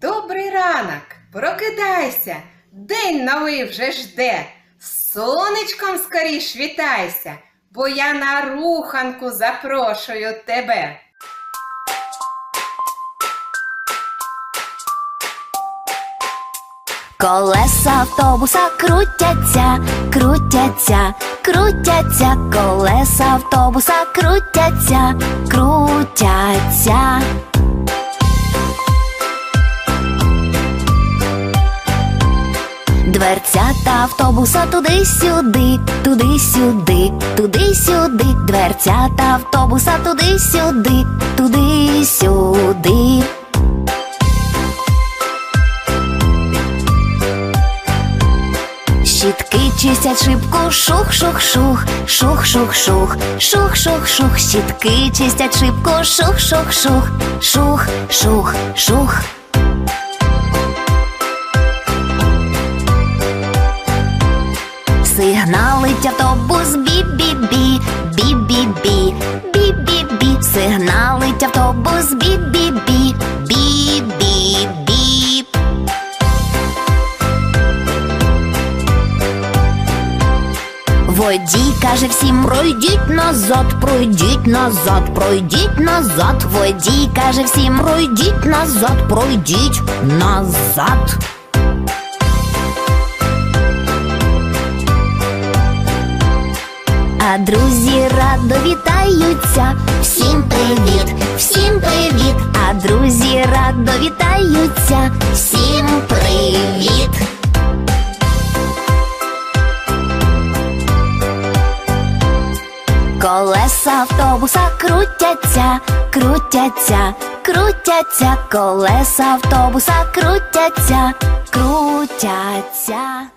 Добрий ранок, прокидайся, день новий вже жде. Сонечком скоріш вітайся, бо я на руханку запрошую тебе. Колеса автобуса крутяться, крутяться, крутяться, колеса автобуса крутяться, крутяться. Дверцята автобуса туди-сюди, туди-сюди, туди-сюди, дверцята автобуса туди-сюди, туди-сюди. Щітки чистять шибку, шух-шух-шух, шух-шух-шух, шух-шух-шух, щітки чистять шибку, шух-шух-шух, шух-шух-шух. Сигналить автобус бі-бі-бі, бі-бі-бі, бі-бі-бі, сигналить автобус бі-бі-бі, бі-бі-бі. Водій каже всім пройдіть назад, пройдіть назад, пройдіть назад. Водій каже всім пройдіть назад, пройдіть назад. А друзі радо вітаються. Всім привіт, всім привіт. А друзі радо вітаються. Всім привіт. Колеса автобуса крутяться, крутяться, крутяться, колеса автобуса крутяться, крутяться.